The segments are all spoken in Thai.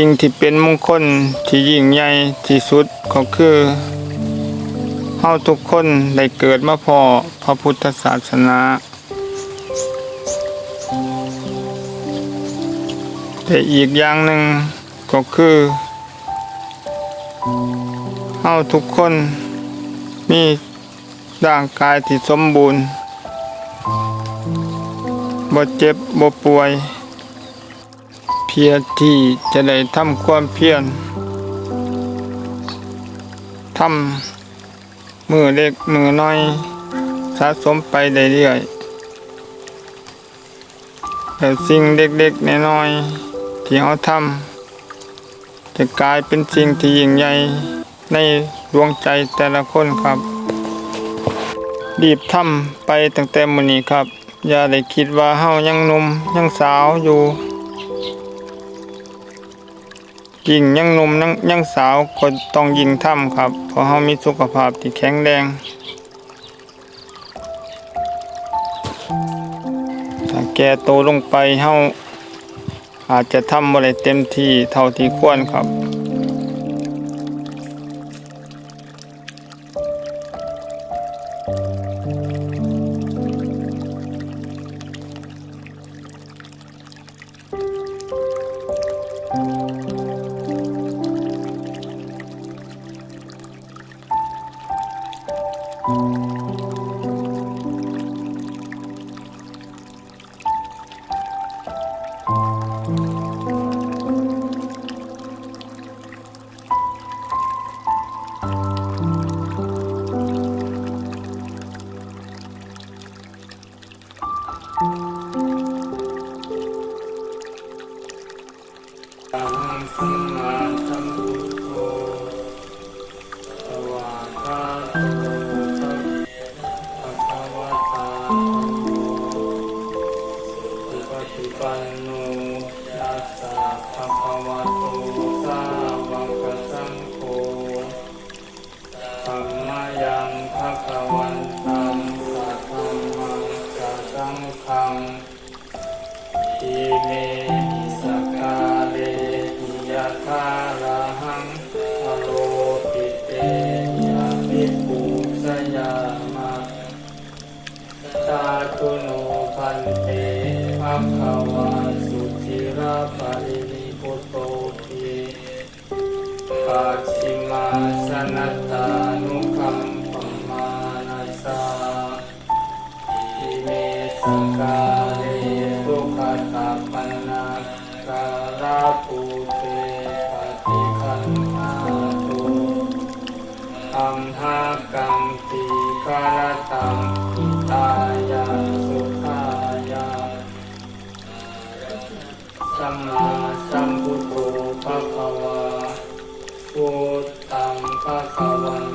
สิ่งที่เป็นมงคลที่ยิ่งใหญ่ที่สุดก็คือเฮาทุกคนได้เกิดมาพอพระพุทธศาสนาแต่อีกอย่างหนึ่งก็คือเฮาทุกคนมีร่างกายที่สมบูรณ์บ่เจ็บบ่ป่วย พียรที่จะได้ทำความเพียรทำมือเล็กมือน้อย สะสมไปเรื่อยๆแต่สิ่งเล็กๆน้อยๆที่เขาทำจะกลายเป็นสิ่งที่ยิ่งใหญ่ในดวงใจแต่ละคนครับ รีบทำไปตั้งแต่มื้อนี้ครับ อย่าได้คิดว่าเฮายังหนุ่มยังสาวอยู่ ยิ่งยังหนุ่มยังยังสาวก็ต้องยิ่งทำครับ เพราะเขามีสุขภาพที่แข็งแรงถ้าแก่โตลงไปเขาอาจจะทำอะไรเต็มที่เท่าที่ควรครับ ทธังคังอิเมหิสกาเลหิยะคาระหังอโลปิเตยะมิปุสยามะสาธุโนพันเตภะคะวะสุธิราปรินิพุโตภิปัจฉิมาสนัตตานุคัมปมานาสา กาเลตุขตปันนาการาปูเตปฏิคันนาตุอัมหากัมติกาลตังอิตายาสุขายาสัมมาสัมพุทโธภะคะวาพุทธังภะคะวัน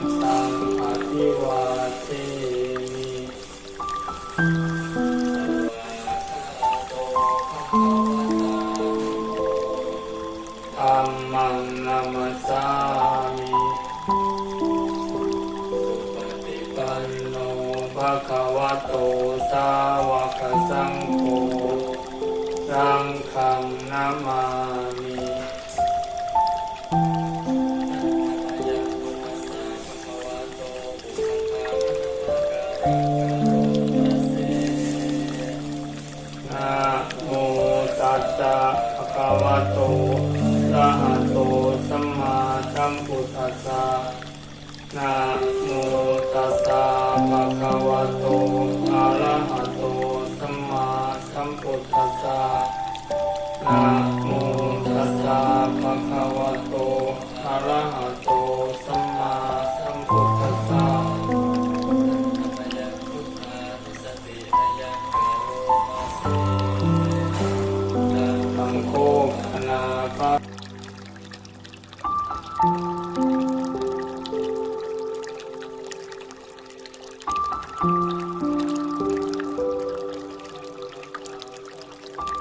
สังนามามินะโมตัสสะภะคะวะโตอะระหะโตสัมมาสัมพุทธัสสะนะโมตัสสะภะคะวะโตอะระหะโตสัมมาสัมพุทธัสสะ นะโมตัสสะภะคะวะโต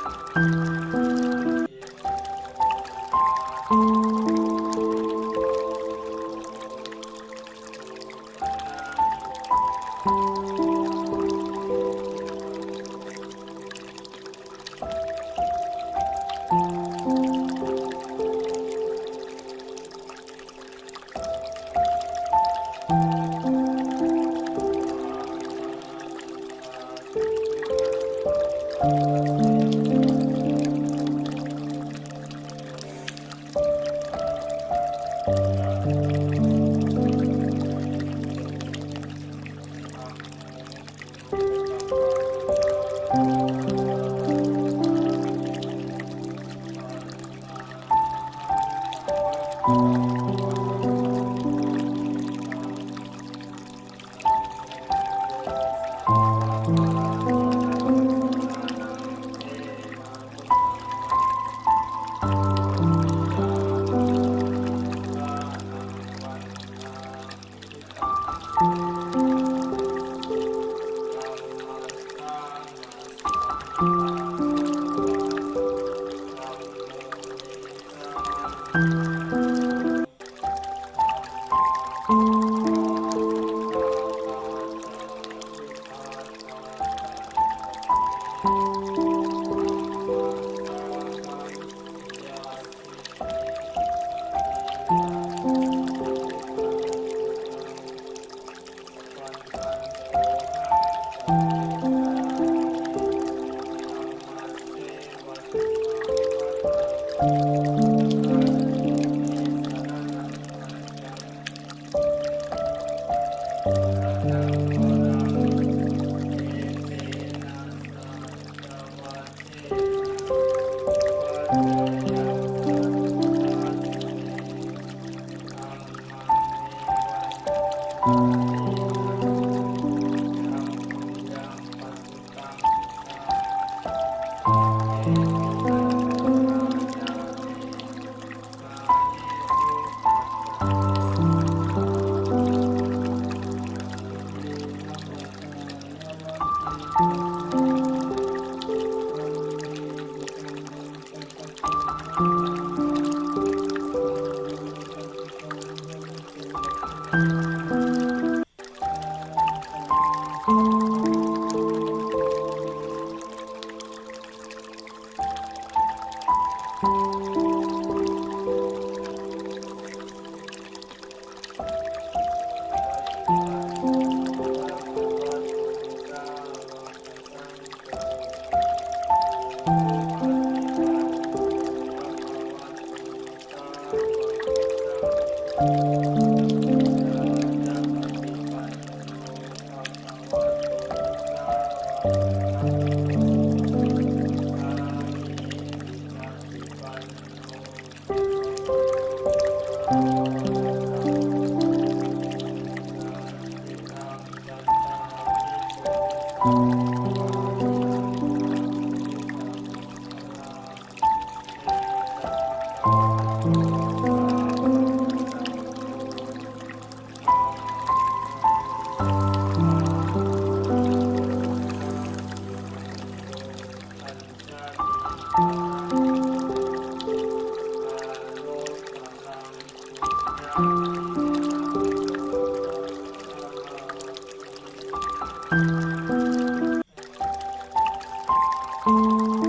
Música Música